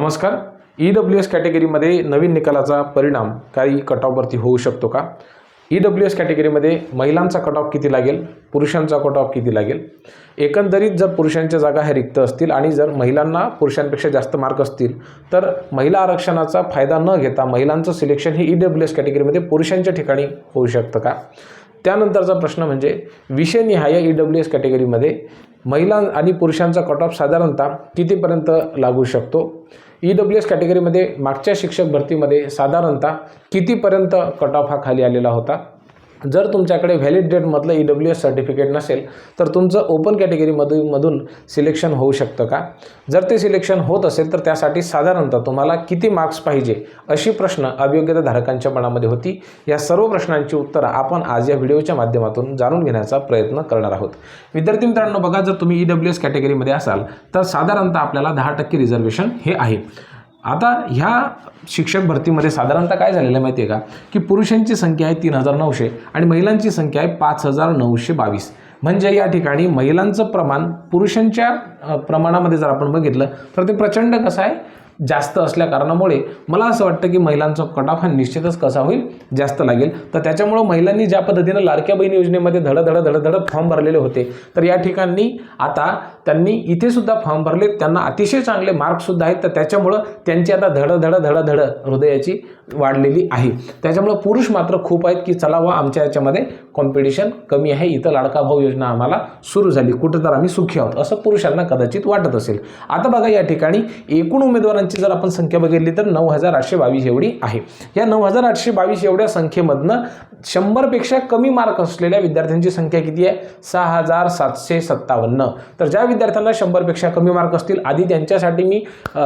नमस्कार. E W S कॅटेगरीमध्ये नवीन निकालाचा परिणाम काही कट ऑफवरती होऊ शकतो का? ई डब्ल्यू एस कॅटेगरीमध्ये महिलांचा कट ऑफ किती लागेल? पुरुषांचा कट ऑफ किती लागेल? एकंदरीत जर पुरुषांच्या जागा ह्या रिक्त असतील आणि जर महिलांना पुरुषांपेक्षा जास्त मार्क असतील तर महिला आरक्षणाचा फायदा न घेता महिलांचं सिलेक्शन हे ई डब्ल्यू एस कॅटेगरीमध्ये पुरुषांच्या ठिकाणी होऊ शकतं का? त्यानंतरचा प्रश्न म्हणजे विषयनिहाय ई डब्ल्यू एस कॅटेगरीमध्ये महिला आणि पुरुषांचा कट ऑफ साधारणतः कितीपर्यंत लागू शकतो? ई डब्ल्यू एस कॅटेगरीमध्ये मागच्या शिक्षक भरतीमध्ये साधारणतः कितीपर्यंत कट ऑफ हा खाली आलेला होता? जर तुमच्याकडे व्हॅलिड डेटमधलं ई डब्ल्यू एस सर्टिफिकेट नसेल तर तुमचं ओपन कॅटेगरीमधून मधून सिलेक्शन होऊ शकतं का? जर ते सिलेक्शन होत असेल तर त्यासाठी साधारणतः तुम्हाला किती मार्क्स पाहिजे अशी प्रश्न अभियोग्यता धारकांच्या मनामध्ये होती. या सर्व प्रश्नांची उत्तरं आपण आज या व्हिडिओच्या माध्यमातून जाणून घेण्याचा प्रयत्न करणार आहोत. विद्यार्थी मित्रांनो बघा जर तुम्ही ई डब्ल्यू एस कॅटेगरीमध्ये असाल तर साधारणतः आपल्याला दहा टक्के रिझर्वेशन हे आहे. आता ह्या शिक्षक भरतीमध्ये साधारणतः काय झालेलं आहे माहिती आहे का? की पुरुषांची संख्या आहे तीन हजार नऊशे आणि महिलांची संख्या आहे पाच हजार नऊशे बावीस. म्हणजे या ठिकाणी महिलांचं प्रमाण पुरुषांच्या प्रमाणामध्ये जर आपण बघितलं तर ते प्रचंड कसं आहे? जास्त असल्या कारणामुळे मला असं वाटतं की महिलांचा कट ऑफ हा निश्चितच कसा होईल? जास्त लागेल. तर त्याच्यामुळं महिलांनी ज्या पद्धतीनं लाडक्या बहीण योजनेमध्ये धड धड धड धड फॉर्म भरलेले होते तर या ठिकाणी आता त्यांनी इथे सुद्धा फॉर्म भरले. त्यांना अतिशय चांगले मार्कसुद्धा आहेत. तर त्याच्यामुळं त्यांची आता धड धड धड धड हृदयाची वाढलेली आहे. त्याच्यामुळं पुरुष मात्र खूप आहेत की चला वा आमच्या याच्यामध्ये कॉम्पिटिशन कमी आहे. इथं लाडका भाऊ योजना आम्हाला सुरू झाली. कुठं तर आम्ही सुखी आहोत. असं पुरुषांना कदाचित वाटत असेल. आता बघा या ठिकाणी एकूण उमेदवारांची जर आपण संख्या बघितली तर नऊ हजार आठशे बावीस एवढी आहे. या नऊ हजार आठशे बावीस एवढ्या संख्येमधनं शंभरपेक्षा कमी मार्क असलेल्या विद्यार्थ्यांची संख्या किती आहे? सहा हजार सातशे सत्तावन्न. तर ज्या विद्यार्थ्यांना शंभरपेक्षा कमी मार्क असतील. आधी त्यांच्यासाठी मी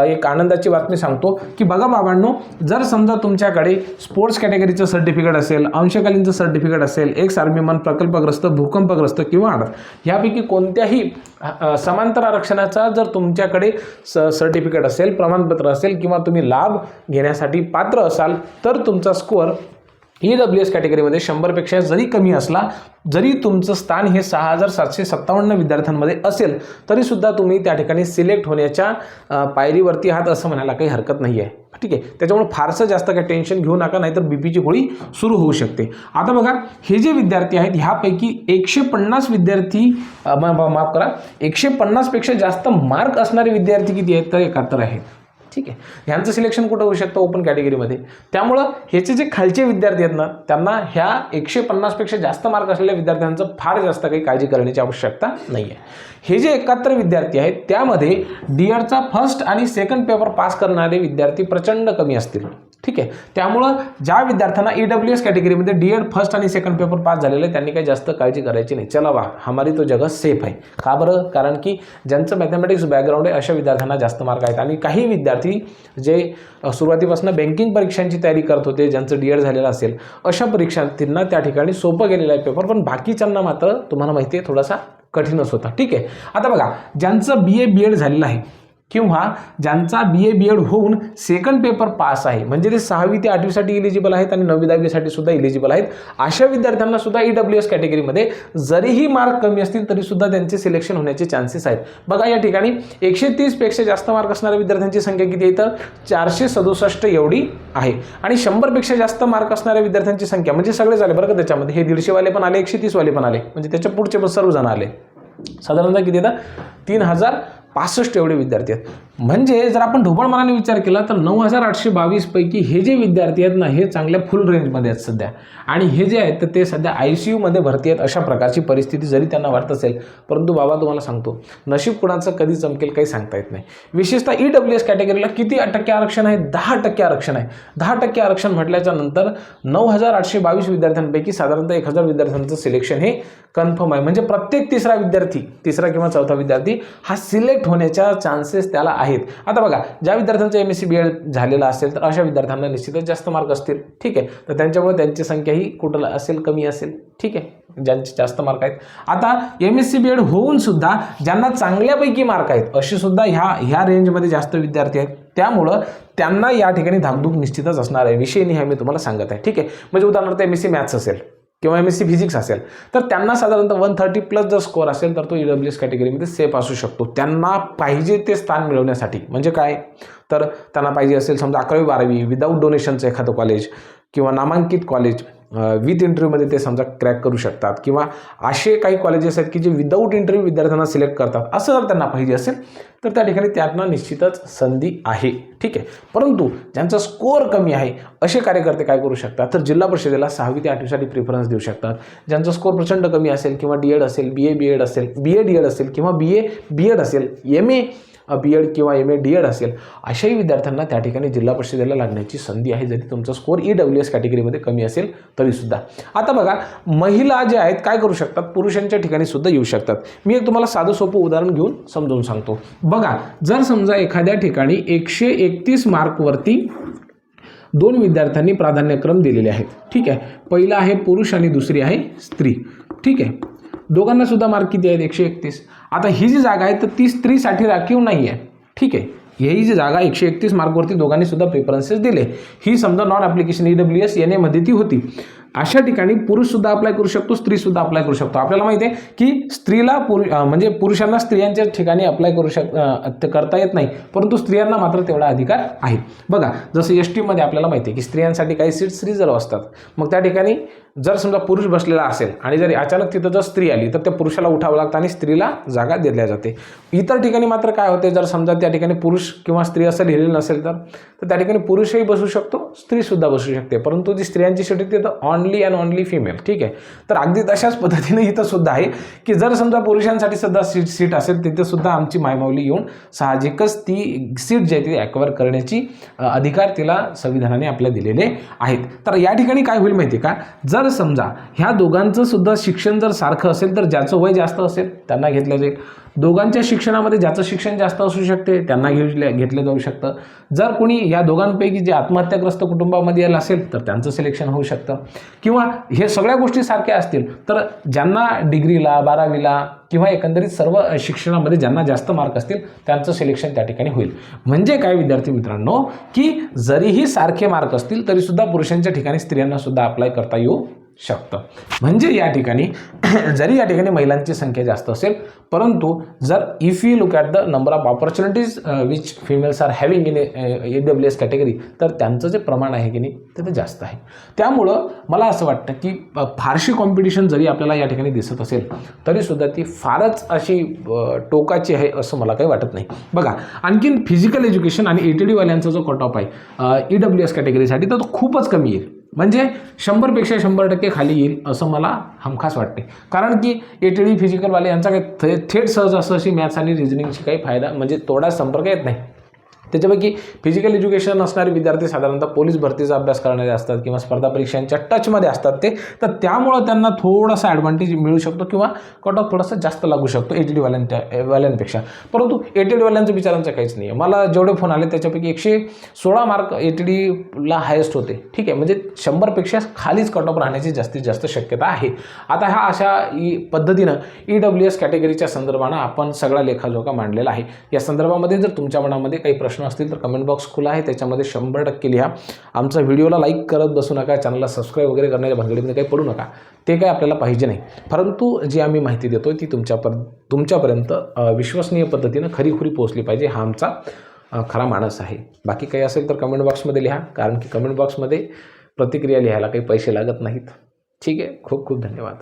एक आनंदाची बातमी सांगतो की बघा बाबांनो जर समजा तुमच्याकडे स्पोर्ट्स कॅटेगरीचं सर्टिफिकेट असेल अंशकालीनचं सर्टिफिकेट असेल एक सार्मिमान प्रकल्पग्रस्त भूकंपग्रस्त किंवा आडत ह्यापैकी कोणत्याही समांतर आरक्षणाचा जर तुमच्याकडे स सर्टिफिकेट असेल प्रमाणपत्र असेल किंवा तुम्ही लाभ घेण्यासाठी पात्र असाल तर तुमचा स्कोअर ई डब्ल्यू एस कॅटेगरीमध्ये शंभरपेक्षा जरी कमी असला जरी तुमचं स्थान हे सहा हजार सातशे सत्तावन्न विद्यार्थ्यांमध्ये असेल तरीसुद्धा तुम्ही त्या ठिकाणी सिलेक्ट होण्याच्या पायरीवरती आहात असं म्हणायला काही हरकत नाही आहे ठीक आहे? त्याच्यामुळे फारसं जास्त काही टेन्शन घेऊ नका नाहीतर बी पीची गोळी सुरू होऊ शकते. आता बघा हे जे विद्यार्थी आहेत ह्यापैकी एकशे पन्नास विद्यार्थी मा- माफ करा एकशे पन्नासपेक्षा जास्त मार्क असणारे विद्यार्थी किती आहेत? तर एकाहत्तर आहेत. ठीक आहे. ह्यांचं सिलेक्शन कुठं होऊ शकतं ओपन कॅटेगरीमध्ये त्यामुळं ह्याचे जे खालचे विद्यार्थी आहेत ना त्यांना ह्या एकशे पन्नासपेक्षा जास्त मार्क असलेल्या विद्यार्थ्यांचं फार जास्त काही काळजी करण्याची आवश्यकता नाही आहे हे जे एकाहत्तर विद्यार्थी आहेत त्यामध्ये डी एडचा फर्स्ट आणि सेकंड पेपर पास करणारे विद्यार्थी प्रचंड कमी असतील. ठीक आहे? त्यामुळं ज्या विद्यार्थ्यांना ई डब्ल्यू एस कॅटेगरीमध्ये डी एड फर्स्ट आणि सेकंड पेपर पास झालेले आहे, त्यांनी काही जास्त काळजी करायची नाही. चला वा हमारी तो जगह सेफ आहे. का बरं? कारण की ज्यांचं मॅथमॅटिक्स बॅकग्राऊंड आहे अशा विद्यार्थ्यांना जास्त मार्क आहेत. आणि काही विद्यार्थी जे सुरुवातीपासून बँकिंग परीक्षांची तयारी करत होते ज्यांचं डी एड झालेलं असेल अशा परीक्षार्थींना त्या ठिकाणी सोपं गेलेलं आहे पेपर पण बाकीच्यांना मात्र तुम्हाला माहिती आहे थोडासा कठीणच होता. ठीक आहे? आता बघा ज्यांचं बी ए बी एड झालेलं आहे किंवा ज्यांचा बी ए बी एड होऊन सेकंड पेपर पास आहे. म्हणजे ते सहावी ते आठवीसाठी इलिजिबल आहेत आणि नववी दहावीसाठी सुद्धा इलिजिबल आहेत. अशा विद्यार्थ्यांना सुद्धा ई डब्ल्यू एस कॅटेगरीमध्ये जरीही मार्क कमी असतील तरी सुद्धा त्यांचे सिलेक्शन होण्याचे चान्सेस आहेत. बघा या ठिकाणी एकशे तीसपेक्षा जास्त मार्क असणाऱ्या विद्यार्थ्यांची संख्या किती आहे तर चारशे सदुसष्ट एवढी आहे. आणि शंभरपेक्षा जास्त मार्क असणाऱ्या विद्यार्थ्यांची संख्या म्हणजे सगळे झाले बरं का त्याच्यामध्ये. हे दीडशेवाले पण आले एकशे तीसवाले पण आले. म्हणजे त्याच्या पुढचे पण सर्वजण आले. साधारणतः किती येतात तीन हजार पासष्ट एवढे विद्यार्थी आहेत. म्हणजे जर आपण ढोबळ मनाने विचार केला तर नऊ हजार आठशे बावीसपैकी हे जे विद्यार्थी आहेत ना हे चांगल्या फुल रेंजमध्ये आहेत सध्या. आणि हे जे आहेत तर ते सध्या आय सी यूमध्ये भरती आहेत अशा प्रकारची परिस्थिती जरी त्यांना वाटत असेल परंतु बाबा तुम्हाला सांगतो नशीब कुणाचं कधी चमकेल काही सांगता येत नाही. विशेषतः ई डब्ल्यू एस कॅटेगरीला किती टक्के आरक्षण आहे? दहा टक्के आरक्षण आहे. दहा टक्के आरक्षण म्हटल्याच्या नंतर नऊ हजार आठशे बावीस विद्यार्थ्यांपैकी साधारणतः एक हजार विद्यार्थ्यांचं सिलेक्शन हे कन्फर्म आहे. म्हणजे प्रत्येक तिसरा विद्यार्थी तिसरा किंवा चौथा विद्यार्थी हा सिलेक्ट होण्याच्या चान्सेस त्याला आहे आहेत. आता बघा ज्या विद्यार्थ्यांचं M S C B Ed झालेलं असेल तर अशा विद्यार्थ्यांना निश्चितच जास्त मार्क असतील. ठीक आहे? तर त्यांच्यामुळे त्यांची संख्याही कुठं असेल कमी असेल. ठीक आहे? ज्यांचे जास्त मार्क आहेत. आता M S C B Ed होऊन सुद्धा ज्यांना चांगल्यापैकी मार्क आहेत अशी सुद्धा ह्या ह्या रेंजमध्ये जास्त विद्यार्थी आहेत. त्यामुळं त्यांना या ठिकाणी धाकधूक निश्चितच असणार आहे. विषय नेहमी मी तुम्हाला सांगत आहे. ठीक आहे? म्हणजे उदाहरणार्थ एम एस सी मॅथ्स असेल. किंवा एम एस सी फिजिक्स असेल तर त्यांना साधारणतः वन थर्टी प्लस जर स्कोअर असेल तर तो ई डब्ल्यू एस कॅटेगरीमध्ये सेफ असू शकतो. त्यांना पाहिजे ते स्थान मिळवण्यासाठी. म्हणजे काय? तर त्यांना पाहिजे असेल समजा अकरावी बारावी विदाऊट डोनेशनचं एखादं कॉलेज किंवा नामांकित कॉलेज विथ इंटरव्ह्यूमध्ये ते समजा क्रॅक करू शकतात किंवा असे काही कॉलेजेस आहेत की जे विदाऊट इंटरव्ह्यू विद्यार्थ्यांना सिलेक्ट करतात असं जर त्यांना पाहिजे असेल तर त्या ठिकाणी त्यांना निश्चितच संधी आहे. ठीक आहे? परंतु ज्यांचा स्कोअर कमी आहे असे कार्यकर्ते काय करू शकतात? तर जिल्हा परिषदेला सहावी ते आठवीसाठी प्रिफरन्स देऊ शकतात. ज्यांचा स्कोअर प्रचंड कमी असेल किंवा डी एड असेल बी ए बी एड असेल बी ए डी एड असेल किंवा बी ए बी एड असेल एम ए बी एड किंवा एम ए डी एड असेल अशाही विद्यार्थ्यांना त्या ठिकाणी जिल्हा परिषदेला लागण्याची संधी आहे. जरी तुमचा स्कोअर ई डब्ल्यू एस कॅटेगरीमध्ये कमी असेल तरीसुद्धा आता बघा महिला ज्या आहेत काय करू शकतात? पुरुषांच्या ठिकाणी सुद्धा येऊ शकतात. मी एक तुम्हाला साधं सोपं उदाहरण घेऊन समजावून सांगतो. बघा जर समजा एखाद्या ठिकाणी एकशे एकतीस मार्कवरती दोन विद्यार्थ्यांनी प्राधान्यक्रम दिलेले आहेत. ठीक आहे. पहिला आहे पुरुष आणि दुसरी आहे स्त्री. ठीक आहे. दोघांना सुद्धा मार्क किती आहेत? एकशे एकतीस. आता ही जी जागा आहे तर ती स्त्रीसाठी राखीव नाही आहे ठीक आहे. ही जी जागा एकशे एकतीस मार्कवरती दोघांनी सुद्धा प्रेफरन्सेस दिले. ही समजा non application E W S N एमध्ये ती होती. अशा ठिकाणी पुरुषसुद्धा अप्लाय करू शकतो स्त्रीसुद्धा अप्लाय करू शकतो. आपल्याला माहिती आहे की स्त्रीला पुरु म्हणजे पुरुषांना स्त्रियांच्या ठिकाणी अप्लाय करू शक ते करता येत नाही. परंतु स्त्रियांना मात्र तेवढा अधिकार आहे. बघा जसं एस टीमध्ये आपल्याला माहिती आहे की स्त्रियांसाठी काही सीट्स रिझर्व असतात मग त्या ठिकाणी जर समजा पुरुष बसलेला असेल आणि जर अचानक तिथं जर स्त्री आली तर त्या पुरुषाला उठावं लागतं आणि स्त्रीला जागा दिल्या जाते. इतर ठिकाणी मात्र काय होते जर समजा त्या ठिकाणी पुरुष किंवा स्त्री असं लिहिलेलं नसेल तर त्या ठिकाणी पुरुषही बसू शकतो स्त्रीसुद्धा बसू शकते. परंतु जी स्त्रियांची सीट तिथं on only and only female ठीक आहे? तर अगदी तशाच पद्धतीने इथं सुद्धा आहे की जर समजा पुरुषांसाठी सुद्धा सीट सीट असेल तिथे सुद्धा आमची मायमाऊली येऊन साहजिकच ती सीट जी आहे ती ॲक्वायर करण्याची अधिकार तिला संविधानाने आपल्या दिलेले आहेत. तर या ठिकाणी काय होईल माहिती का? जर समजा ह्या दोघांचं सुद्धा शिक्षण जर सारखं असेल तर ज्याचं वय जास्त असेल त्यांना घेतलं जाईल. दोघांच्या शिक्षणामध्ये ज्याचं शिक्षण जास्त असू शकते त्यांना घेऊ घेतलं जाऊ शकतं. जर कोणी या दोघांपैकी जे आत्महत्याग्रस्त कुटुंबामध्ये यायला असेल तर त्यांचं सिलेक्शन होऊ शकतं. किंवा हे सगळ्या गोष्टी सारख्या असतील तर ज्यांना डिग्रीला बारावीला किंवा एकंदरीत सर्व शिक्षणामध्ये ज्यांना जास्त मार्क असतील त्यांचं सिलेक्शन त्या ठिकाणी होईल. म्हणजे काय विद्यार्थी मित्रांनो की जरीही सारखे मार्क असतील तरीसुद्धा पुरुषांच्या ठिकाणी स्त्रियांना सुद्धा अप्लाय करता येऊ शकतं. म्हणजे या ठिकाणी जरी या ठिकाणी महिलांची संख्या जास्त असेल परंतु जर if you look at the number of opportunities which females are having in A W S category तर त्यांचं जे प्रमाण आहे की नाही ते ते जास्त आहे. त्यामुळं मला असं वाटतं की फारशी कॉम्पिटिशन जरी आपल्याला या ठिकाणी दिसत असेल तरीसुद्धा ती फारच अशी टोकाची आहे असं मला काही वाटत नाही. बघा आणखीन फिजिकल एज्युकेशन आणि ए टी डीवाल्यांचा जो कट ऑफ आहे ई डब्ल्यू एस कॅटेगरीसाठी तर तो खूपच कमी येईल. म्हणजे शंभरपेक्षा शंभर टक्के खाली येईल असं मला हमखास वाटते. कारण की ए टी डी फिजिकलवाले यांचा काही थे थेट सहज असं अशी मॅथ्स आणि रिझनिंगची काही फायदा म्हणजे तोडा संपर्क येत नाही. त्याच्यापैकी फिजिकल एज्युकेशन असणारे विद्यार्थी साधारणतः पोलीस भरतीचा अभ्यास करणारे असतात किंवा स्पर्धा परीक्षांच्या टचमध्ये असतात ते. तर त्यामुळं त्यांना थोडासा ॲडव्हान्टेज मिळू शकतो किंवा कट ऑफ थोडासा जास्त लागू शकतो ए टी डी वाल्यांच्या वाल्यांपेक्षा. परंतु ए टी डी वाल्यांचं विचारांचं काहीच नाही आहे मला जेवढे फोन आले त्याच्यापैकी एकशे सोळा मार्क ए टी डीला हायेस्ट होते. ठीक आहे. म्हणजे शंभरपेक्षा खालीच कट ऑफ राहण्याची जास्तीत जास्त शक्यता आहे. आता ह्या अशा ई पद्धतीनं ई डब्ल्यू एस कॅटेगरीच्या संदर्भानं आपण सगळा लेखाजोखा मांडलेला आहे. या संदर्भामध्ये जर तुमच्या मनामध्ये काही प्रश्न असतील तर कमेंट बॉक्स खुला आहे. त्याच्यामध्ये शंभर टक्के लिहा. आमचा व्हिडिओला लाईक करत बसू नका. चॅनलला सबस्क्राईब वगैरे करण्याच्या भानगडीमध्ये काही पडू नका. ते काय आपल्याला पाहिजे नाही. परंतु जी आम्ही माहिती देतो ती तुमच्यापर तुमच्यापर्यंत विश्वसनीय पद्धतीनं खरीखुरी पोहोचली पाहिजे हा आमचा खरा माणस आहे. बाकी काही असेल तर कमेंट बॉक्समध्ये लिहा. कारण की कमेंट बॉक्समध्ये प्रतिक्रिया लिहायला काही पैसे लागत नाहीत. ठीक आहे? खूप खूप धन्यवाद.